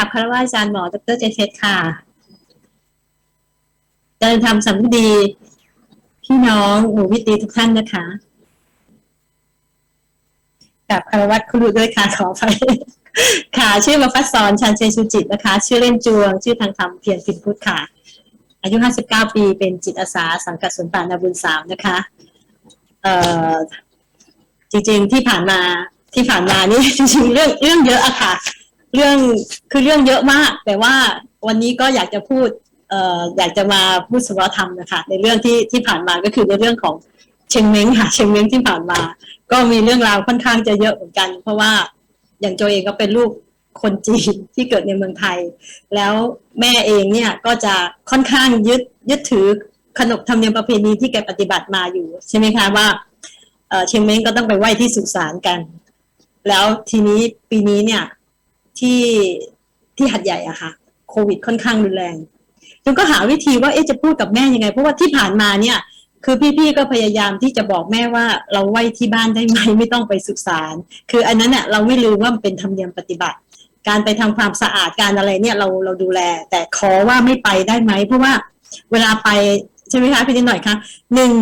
กับคารวะอาจารย์หมอดรเจเทสค่ะเดินทำสัมดีพี่น้องหมู่วิตีทุกท่านนะคะกับคารวัตครูด้วยค่ะขอไปค่ะชื่อมาฟัดสอนชันเชนสุจิตนะคะ ชื่อเล่นจวง ชื่อทางธรรมเพียรพินพุทธค่ะ อายุ 59 ปีเป็นจิตอาสาสังกัดสวนป่านาบุญสามนะคะ เอ่อจริงๆที่ผ่านมาที่ผ่านมานี่จริงๆเรื่องเรื่องเยอะอะค่ะ เรื่องคือเรื่องเยอะมาก แต่ว่าวันนี้ก็อยากจะพูดเอ่ออยากจะมาพูดสุภาธรรมนะคะในเรื่องที่ที่ผ่านมาก็คือในเรื่องของเชงเม้งค่ะเชงเม้งที่ผ่านมา ก็มีเรื่องราวค่อนข้างจะเยอะเหมือนกัน เพราะว่าอย่างโจเองก็เป็นลูกคนจีนที่เกิดในเมืองไทย แล้วแม่เองเนี่ยก็จะค่อนข้างยึดยึดถือขนบธรรมเนียมประเพณีที่แกปฏิบัติมาอยู่ใช่ไหมคะว่าเชงเม้งก็ต้องไปไหว้ที่สุสานกัน แล้วทีนี้ปีนี้เนี่ย ที่ที่หัดใหญ่อะค่ะโควิดค่อนข้างรุนแรงจนก็หาวิธีว่าเอ๊ะจะพูดกับแม่ยังไง เพราะว่าที่ผ่านมาเนี่ย คือพี่ๆก็พยายามที่จะบอกแม่ว่าเราไหว้ที่บ้านได้ไหมไม่ต้องไปสุสานคืออันนั้นเนี่ยเราไม่ลืมว่ามันเป็นธรรมเนียมปฏิบัติ การไปทำความสะอาดการอะไรเนี่ยเราเราดูแล แต่ขอว่าไม่ไปได้ไหมเพราะว่าเวลาไปใช่ไหมคะพี่นิดหน่อยคะหนึ่ง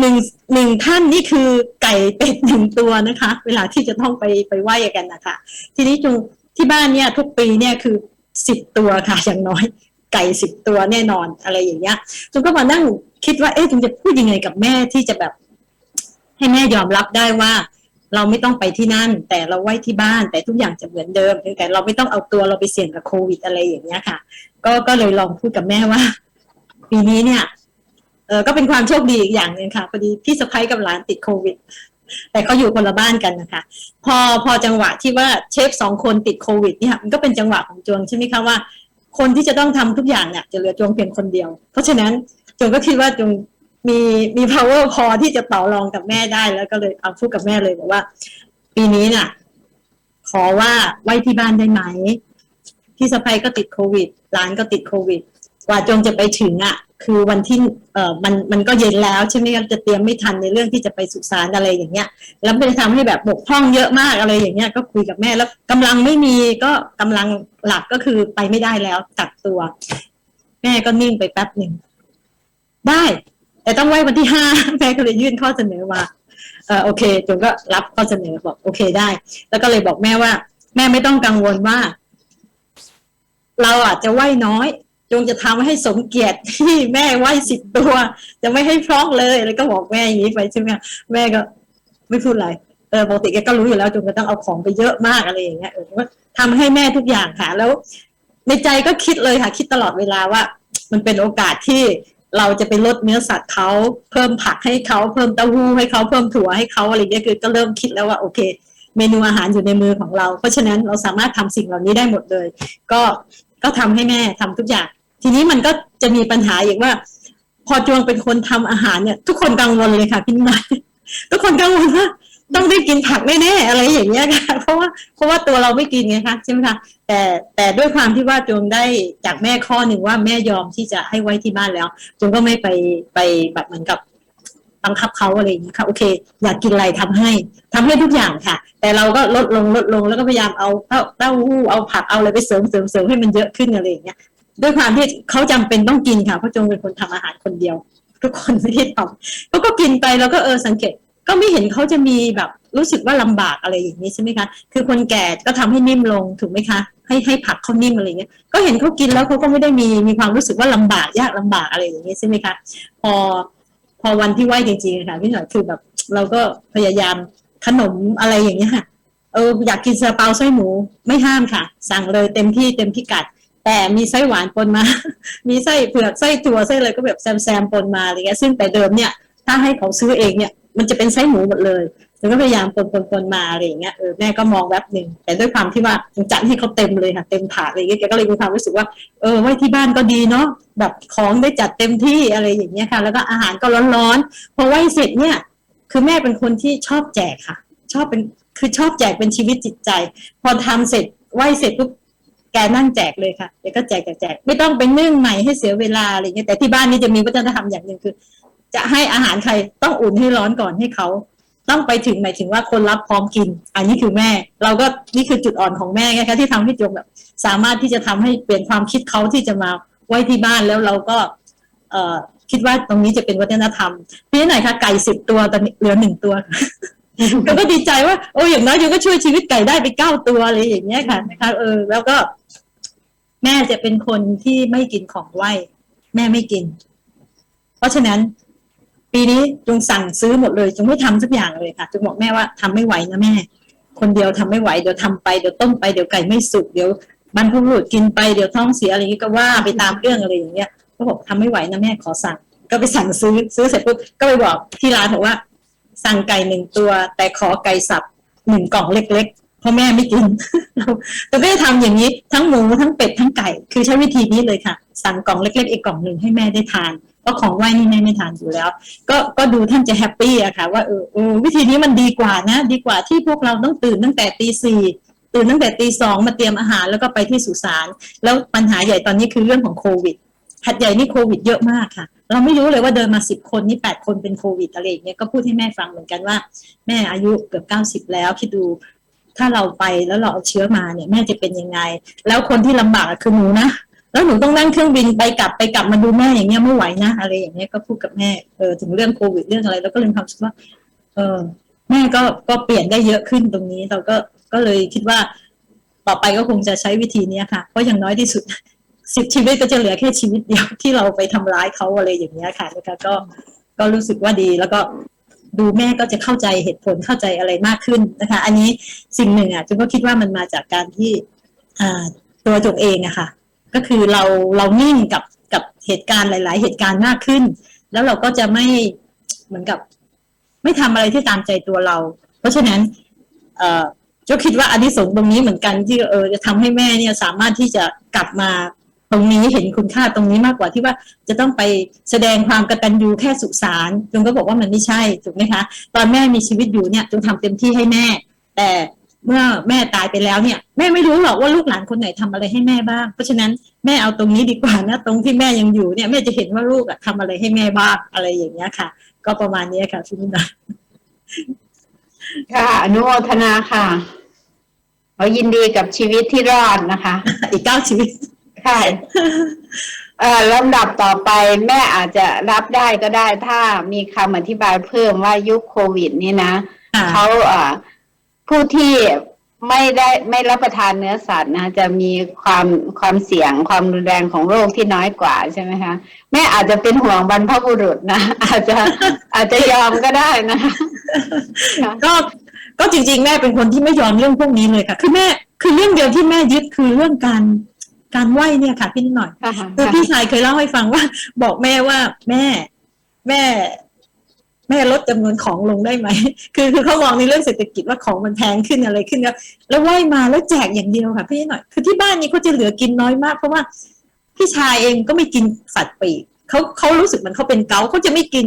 หนึ่งหนึ่งท่านนี่คือไก่เป็ดหนึ่งตัวนะคะ เวลาที่จะต้องไปไปไหว้กันนะคะ ทีนี้จุง ที่บ้านเนี่ยทุกปีเนี่ยคือสิบตัวค่ะอย่างน้อยไก่สิบตัวแน่นอนอะไรอย่างเงี้ยจุงก็มานั่งคิดว่าเอ๊ะจุงจะพูดยังไงกับแม่ที่จะแบบ ให้แม่ยอมรับได้ว่า เราไม่ต้องไปที่นั่น แต่เราไว้ที่บ้านแต่ทุกอย่างจะเหมือนเดิมแต่เราไม่ต้องเอาตัวเราไปเสี่ยงกับโควิดอะไรอย่างเงี้ยค่ะ ก็ก็เลยลองพูดกับแม่ว่า ปีนี้เนี่ยเออก็เป็นความโชคดีอีกอย่างหนึ่งค่ะพอดีพี่สะพ้ยกับหลานติดโควิด แต่เขาอยู่คนละบ้านกันนะคะ พอพอจังหวะที่ว่าเชฟสองคนติดโควิดเนี่ยมันก็เป็นจังหวะของจวงใช่ไหมคะว่า คนที่จะต้องทำทุกอย่างเนี่ยจะเหลือจวงเพียงคนเดียว เพราะฉะนั้นจวงก็คิดว่าจวงมีมี power พอที่จะต่อรองกับแม่ได้แล้วก็เลยเอาพูดกับแม่เลยบอกว่า ปีนี้น่ะ ขอว่าไว้ที่บ้านได้ไหมพี่สะพ้ยก็ติดโควิดหลานก็ติดโควิดกว่าจงจะไปถึงอะ คือวันที่เอ่อมันมันก็เย็นแล้วใช่ไหมครับจะเตรียมไม่ทันในเรื่องที่จะไปสุสานอะไรอย่างเงี้ย แล้วมันจะทำให้แบบบกพร่องเยอะมากอะไรอย่างเงี้ยก็คุยกับแม่แล้วกำลังไม่มีก็กำลังหลักก็คือไปไม่ได้แล้วกักตัว แม่ก็นิ่งไปแป๊บหนึ่งได้ แต่ต้องไว้วันที่ห้าแม่ก็เลยยื่นข้อเสนอมาเออโอเคจนก็รับข้อเสนอบอกโอเคได้ แล้วก็เลยบอกแม่ว่า แม่ไม่ต้องกังวลว่า เราอาจจะไหว้น้อย จงจะทำให้สมเกียรติที่แม่ไหวสิบตัว จะไม่ให้พร้องเลยแล้วก็บอกแม่อย่างนี้ไปใช่ไหมแม่ก็ไม่พูดอะไรเออปกติแกก็รู้อยู่แล้วจงก็ต้องเอาของไปเยอะมากอะไรอย่างเงี้ยเออก็ทำให้แม่ทุกอย่างค่ะ แล้ว ในใจก็คิดเลยค่ะ คิดตลอดเวลาว่า มันเป็นโอกาสที่เราจะไปลดเนื้อสัตว์เขาเพิ่มผักให้เขาเพิ่มเต้าหู้ให้เขาเพิ่มถั่วให้เขาอะไรเงี้ยคือก็เริ่มคิดแล้วว่าโอเค เมนูอาหารอยู่ในมือของเรา เพราะฉะนั้นเราสามารถทำสิ่งเหล่านี้ได้หมดเลย ก็ก็ทำให้แม่ทำทุกอย่าง ทีนี้มันก็จะมีปัญหาอย่างว่า พอจวงเป็นคนทำอาหารเนี่ย ทุกคนกังวลเลยค่ะพี่นายทุกคนกังวลว่าต้องได้กินผักแน่ๆอะไรอย่างเงี้ยค่ะ เพราะว่าเพราะว่าตัวเราไม่กินไงคะใช่ไหมคะแต่แต่ด้วยความที่ว่าจวงได้จากแม่ข้อหนึ่งว่าแม่ยอมที่จะให้ไว้ที่บ้านแล้วจวงก็ไม่ไปไปแบบเหมือนกับบังคับเขาอะไรอย่างเงี้ยค่ะโอเค อยากกินอะไรทำให้ทำให้ทุกอย่างค่ะ แต่เราก็ลดลงลดลงแล้วก็พยายามเอาเต้าเต้าหู้เอาผักเอาอะไรไปเสริมเสริมเสริมให้มันเยอะขึ้นอะไรอย่างเงี้ย ด้วยความที่เขาจำเป็นต้องกินค่ะเพราะจงเป็นคนทำอาหารคนเดียว ทุกคนไม่ได้ทำเขาก็กินไปแล้วก็เออสังเกตก็ไม่เห็นเขาจะมีแบบรู้สึกว่าลำบากอะไรอย่างนี้ใช่ไหมคะ คือคนแก่ก็ทำให้นิ่มลงถูกไหมคะ ให้ให้ผักเขานิ่มอะไรเงี้ย ก็เห็นเขากินแล้วเขาก็ไม่ได้มีมีความรู้สึกว่าลำบากยากลำบากอะไรอย่างนี้ใช่ไหมคะ พอพอวันที่ไหวจริงๆค่ะพี่หน่อยคือแบบ เราก็พยายามขนมอะไรอย่างเงี้ยค่ะ เอออยากกินซาเปาไส้หมูไม่ห้ามค่ะ สั่งเลยเต็มที่เต็มพิกัด แต่มีไส้หวานปนมา มีไส้เผือกไส้ถั่วไส้อะไรก็แบบแซมๆปนมาอะไรเงี้ยซึ่งแต่เดิมเนี่ยถ้าให้เขาซื้อเองเนี่ยมันจะเป็นไส้หมูหมดเลยแล้วก็พยายามปนปนปนมาอะไรอย่างเงี้ยเออแม่ก็มองแวบหนึ่งแต่ด้วยความที่ว่าจัดให้เขาเต็มเลยค่ะเต็มถาดอะไรเงี้ยแกก็เลยมีความรู้สึกว่าเออไว้ที่บ้านก็ดีเนาะแบบของได้จัดเต็มที่อะไรอย่างเงี้ยค่ะ แล้วก็อาหารก็ร้อนๆพอไหว้เสร็จเนี่ย คือแม่เป็นคนที่ชอบแจกค่ะ ชอบเป็นคือชอบแจกเป็นชีวิตจิตใจ พอทำเสร็จไหว้เสร็จปุ๊บ แกนั่งแจกเลยค่ะแกก็แจกแจกไม่ต้องไปนึ่งใหม่ให้เสียเวลาอะไรเงี้ยแต่ที่บ้านนี้จะมีวัฒนธรรมอย่างหนึ่งคือ จะให้อาหารใครต้องอุ่นให้ร้อนก่อนให้เขาต้องไปถึงหมายถึงว่าคนรับพร้อมกิน อันนี้คือแม่ เราก็นี่คือจุดอ่อนของแม่ไงคะที่ทำให้จงแบบ สามารถที่จะทำให้เปลี่ยนความคิดเขาที่จะมาไว้ที่บ้านแล้วเราก็เออคิดว่าตรงนี้จะเป็นวัฒนธรรมพี่ไหนคะไก่สิบตัวตอนนี้เหลือหนึ่งตัว เราก็ดีใจว่าโอ้อย่างน้อยยูก็ช่วยชีวิตไก่ได้ไปเก้าตัวอะไรอย่างเงี้ยค่ะนะคะเออ แล้วก็ แม่จะเป็นคนที่ไม่กินของไหวแม่ไม่กิน เพราะฉะนั้น ปีนี้จงสั่งซื้อหมดเลยจงไม่ทำสักอย่างเลยค่ะจงบอกแม่ว่าทำไม่ไหวนะแม่ คนเดียวทำไม่ไหวเดี๋ยวทำไปเดี๋ยวต้มไปเดี๋ยวไก่ไม่สุกเดี๋ยวบรรพบุรุษกินไปเดี๋ยวท้องเสียอะไรอย่างเงี้ยก็ว่าไปตามเรื่องอะไรอย่างเงี้ยก็บอกทำไม่ไหวนะแม่ขอสั่ง ก็ไปสั่งซื้อซื้อเสร็จปุ๊บก็ไปบอกที่ร้านบอกว่า สั่งไก่หนึ่งตัว แต่ขอไก่สับหนึ่งกล่องเล็กๆ เพราะแม่ไม่กินแต่ไม่ได้ทำอย่างนี้ทั้งหมูทั้งเป็ดทั้งไก่ คือใช้วิธีนี้เลยค่ะ สั่งกล่องเล็กๆอีกกล่องหนึ่งให้แม่ได้ทานเพราะของไหว้นี่แม่ไม่ทานอยู่แล้ว ก็ก็ดูท่านจะแฮปปี้อะค่ะ ว่าเออวิธีนี้มันดีกว่านะ ดีกว่าที่พวกเราต้องตื่นตั้งแต่ตีสี่ตื่นตั้งแต่ตีสองมาเตรียมอาหารแล้วก็ไปที่สุสานแล้วปัญหาใหญ่ตอนนี้คือเรื่องของโควิดหัดใหญ่นี่โควิดเยอะมากค่ะ เราไม่รู้เลยว่าเดินมาสิบคนนี่แปดคนเป็นโควิดอะไรอย่างเงี้ยก็พูดให้แม่ฟังเหมือนกันว่า แม่อายุเกือบเก้าสิบแล้วคิดดูถ้าเราไปแล้วเราเอาเชื้อมาเนี่ยแม่จะเป็นยังไง แล้วคนที่ลำบากคือหนูนะแล้วหนูต้องนั่งเครื่องบินไปกลับไปกลับมาดูแม่อย่างเงี้ยไม่ไหวนะอะไรอย่างเงี้ยก็พูดกับแม่เออถึงเรื่องโควิดเรื่องอะไรแล้วก็เลยมีความรู้สึกว่า เออแม่ก็ก็เปลี่ยนได้เยอะขึ้นตรงนี้เราก็ก็เลยคิดว่า ต่อไปก็คงจะใช้วิธีนี้ค่ะ เพราะอย่างน้อยที่สุด สิบชีวิตก็จะเหลือแค่ชีวิตเดียวที่เราไปทำร้ายเขาอะไรอย่างเงี้ยค่ะนะคะก็ก็รู้สึกว่าดีแล้วก็ดูแม่ก็จะเข้าใจเหตุผลเข้าใจอะไรมากขึ้นนะคะ อันนี้สิ่งหนึ่งอะจุนก็คิดว่ามันมาจากการที่อ่าตัวจงเองอะค่ะ ก็คือเราเรานิ่งกับกับเหตุการณ์หลาย ๆ เหตุการณ์มากขึ้น แล้วเราก็จะไม่เหมือนกับ ไม่ทำอะไรที่ตามใจตัวเรา เพราะฉะนั้น เอ่อก็คิดว่าอันนี้สงตรงนี้เหมือนกันที่เออจะทำให้แม่เนี่ยสามารถที่จะกลับมา ตรงนี้เห็นคุณค่าตรงนี้มากกว่าที่ว่าจะต้องไปแสดงความกตัญญูแค่สุสานจงก็บอกว่ามันไม่ใช่ถูกไหมคะ ตอนแม่มีชีวิตอยู่เนี่ยจงทำเต็มที่ให้แม่ แต่เมื่อแม่ตายไปแล้วเนี่ย แม่ไม่รู้หรอกว่าลูกหลานคนไหนทำอะไรให้แม่บ้าง เพราะฉะนั้นแม่เอาตรงนี้ดีกว่านะ ตรงที่แม่ยังอยู่เนี่ยแม่จะเห็นว่าลูกอะทำอะไรให้แม่บ้างอะไรอย่างเงี้ยค่ะ ก็ประมาณนี้ค่ะพี่นุ่นนะค่ะอนุโมทนาค่ะเรายินดีกับชีวิตที่รอดนะคะ อีกเก้าชีวิต ค่ะเอ่อลำดับต่อไปแม่อาจจะรับได้ก็ได้ ถ้ามีคำอธิบายเพิ่มว่ายุคโควิด นี่นะค่ะเขาเอ่อผู้ที่ไม่ได้ไม่รับประทานเนื้อสัตว์นะจะมีความความเสี่ยงความรุนแรงของโรคที่น้อยกว่าใช่ไหมคะแม่อาจจะเป็นห่วงบรรพบุรุษนะ อาจจะอาจจะยอมก็ได้นะคะก็ก็จริงๆ แม่เป็นคนที่ไม่ยอมเรื่องพวกนี้เลยค่ะ คือแม่คือเรื่องเดียวที่แม่ยึดคือเรื่องการ การไหวเนี่ยค่ะพี่นิดหน่อยค่ะคือพี่ชายเคยเล่าให้ฟังว่า บอกแม่ว่าแม่แม่แม่ลดจำนวนของลงได้ไหม คือคือเขามองในเรื่องเศรษฐกิจว่าของมันแพงขึ้นอะไรขึ้นแล้ว แล้วไหวมาแล้วแจกอย่างเดียวค่ะพี่นิดหน่อย คือที่บ้านนี้เขาจะเหลือกินน้อยมากเพราะว่าพี่ชายเองก็ไม่กินสัตว์ปีกเขาเขารู้สึกเหมือนเขาเป็นเกาต์เขาจะไม่กิน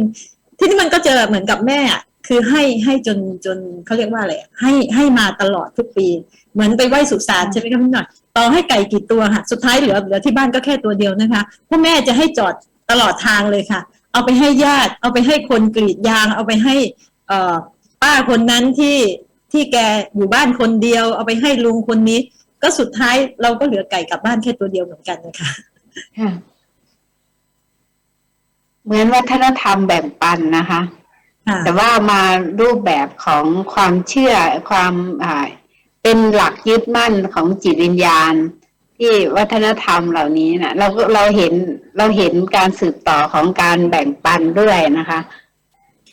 ที่นี่มันก็จะเหมือนกับแม่อะคือให้ให้จนจนเขาเรียกว่าอะไรอะให้ให้มาตลอดทุกปี เหมือนไปไหว้สุสานใช่ไหมคะพี่หน่อย ต่อให้ไก่กี่ตัวค่ะ สุดท้ายเหลือเหลือที่บ้านก็แค่ตัวเดียวนะคะพ่อแม่จะให้จอดตลอดทางเลยค่ะ เอาไปให้ญาติ เอาไปให้คนกรีดยาง เอาไปให้เอ่อป้าคนนั้นที่ที่แกอยู่บ้านคนเดียว เอาไปให้ลุงคนนี้ ก็สุดท้ายเราก็เหลือไก่กลับบ้านแค่ตัวเดียวเหมือนกันนะคะค่ะเหมือนวัฒนธรรมแบ่งปันนะคะค่ะแต่ว่ามารูปแบบของความเชื่อความอ่า เป็นหลักยึดมั่นของจิตวิญญาณ ที่วัฒนธรรมเหล่านี้นะเราก็เราเห็นเราเห็นการสืบต่อของการแบ่งปันด้วยนะคะ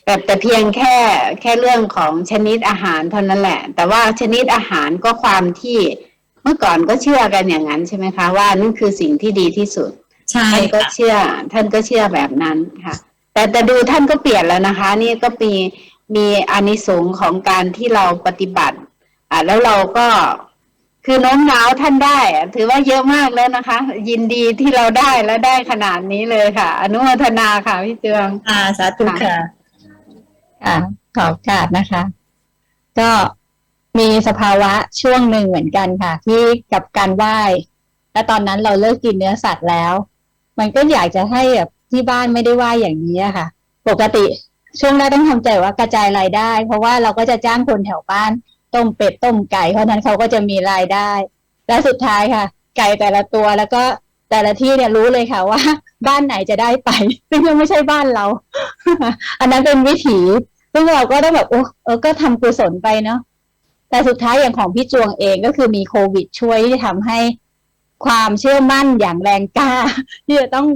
แต่แต่เพียงแค่แค่เรื่องของชนิดอาหารเท่านั้นแหละ แต่ว่าชนิดอาหารก็ความที่เมื่อก่อนก็เชื่อกันอย่างนั้นใช่ไหมคะ ว่านั่นคือสิ่งที่ดีที่สุดใช่ท่านก็ค่ะเชื่อ ท่านก็เชื่อแบบนั้นค่ะ แต่แต่ดูท่านก็เปลี่ยนแล้วนะคะ นี่ก็มีมีอานิสงส์ของการที่เราปฏิบัติ อ่าแล้วเราก็คือโน้มน้าวท่านได้อะถือว่าเยอะมากแล้วนะคะ ยินดีที่เราได้และได้ขนาดนี้เลยค่ะ อนุโมทนาค่ะพี่เจืองอ่าสาธุค่ะค่ะขอบกาสนะคะ ก็มีสภาวะช่วงหนึ่งเหมือนกันค่ะ ที่กับการไหว้และตอนนั้นเราเลิกกินเนื้อสัตว์แล้ว มันก็อยากจะให้แบบที่บ้านไม่ได้ไหว้อย่างนี้อะค่ะ ปกติช่วงแรกต้องทำใจว่ากระจายรายได้ เพราะว่าเราก็จะจ้างคนแถวบ้าน ต้มเป็ดต้มไก่ เพราะนั้นเขาก็จะมีรายได้ และสุดท้ายค่ะ ไก่แต่ละตัวแล้วก็แต่ละที่เนี่ยรู้เลยค่ะว่า บ้านไหนจะได้ไป ซึ่งยังไม่ใช่บ้านเรา อันนั้นเป็นวิถีซึ่งเราก็ต้องแบบโอ้เออก็ทำกุศลไปเนาะแต่สุดท้ายอย่างของพี่จวงเองก็คือมีโควิดช่วยที่ทำให้ความเชื่อมั่นอย่างแรงกล้า ที่จะต้อง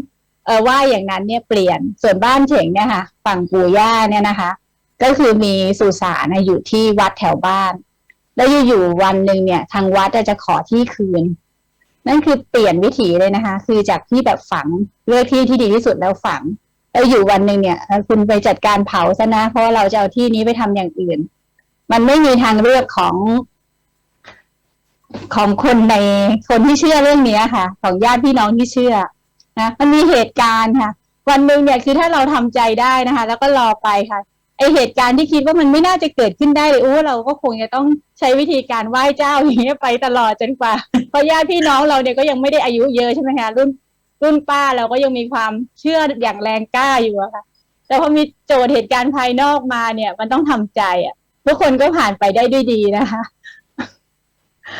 เออว่าอย่างนั้นเนี่ยเปลี่ยนส่วนบ้านเฉงเนี่ยค่ะ ฝั่งปู่ย่าเนี่ยนะคะ ก็คือมีสุสานอยู่ที่วัดแถวบ้าน แล้วอยู่ๆวันหนึ่งเนี่ย ทางวัดจะขอที่คืน นั่นคือเปลี่ยนวิถีเลยนะคะ คือจากที่แบบฝังเลือกที่ที่ดีที่สุดแล้วฝังแล้วอยู่วันหนึ่งเนี่ย คุณไปจัดการเผาซะนะ เพราะว่าเราจะเอาที่นี้ไปทำอย่างอื่น มันไม่มีทางเลือกของของคนในคนที่เชื่อเรื่องนี้ค่ะ ของญาติพี่น้องที่เชื่อนะมันมีเหตุการณ์ค่ะ วันหนึ่งเนี่ยคือถ้าเราทำใจได้นะคะ แล้วก็รอไปค่ะ ไอเหตุการณ์ที่คิดว่ามันไม่น่าจะเกิดขึ้นได้เลยอู้เราก็คงจะต้องใช้วิธีการไหว้เจ้าอย่างเงี้ยไปตลอดจนกว่าเพราะญาติพี่น้องเราเนี่ยก็ยังไม่ได้อายุเยอะใช่ไหมคะรุ่นรุ่นป้าเราก็ยังมีความเชื่ออย่างแรงกล้าอยู่อะค่ะ แต่พอมีโจทย์เหตุการณ์ภายนอกมาเนี่ย มันต้องทำใจอะทุกคนก็ผ่านไปได้ด้วยดีนะคะ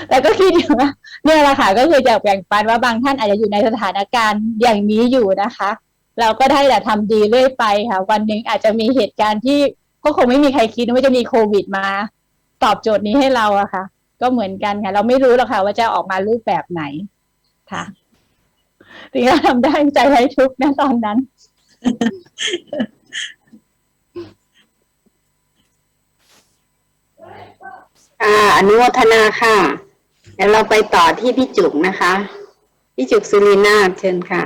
แต่ก็คิดอยู่ว่าเนี่ยแหละค่ะก็คือจะแบ่งปันว่าบางท่านอาจจะอยู่ในสถานการณ์อย่างนี้อยู่นะคะ เราก็ได้แต่ทำดีเรื่อยไปค่ะ วันหนึ่งอาจจะมีเหตุการณ์ที่ก็คงไม่มีใครคิดว่าจะมีโควิดมา ตอบโจทย์นี้ให้เราอะค่ะ ก็เหมือนกันค่ะ เราไม่รู้หรอกค่ะ ว่าจะออกมารูปแบบไหนค่ะถึงเราทำได้ใจไร้ทุกนะตอนนั้น ค่ะอนุโมทนาค่ะเดี๋ยวเราไปต่อที่พี่จุกนะคะ พี่จุกสุรินาเชิญค่ะ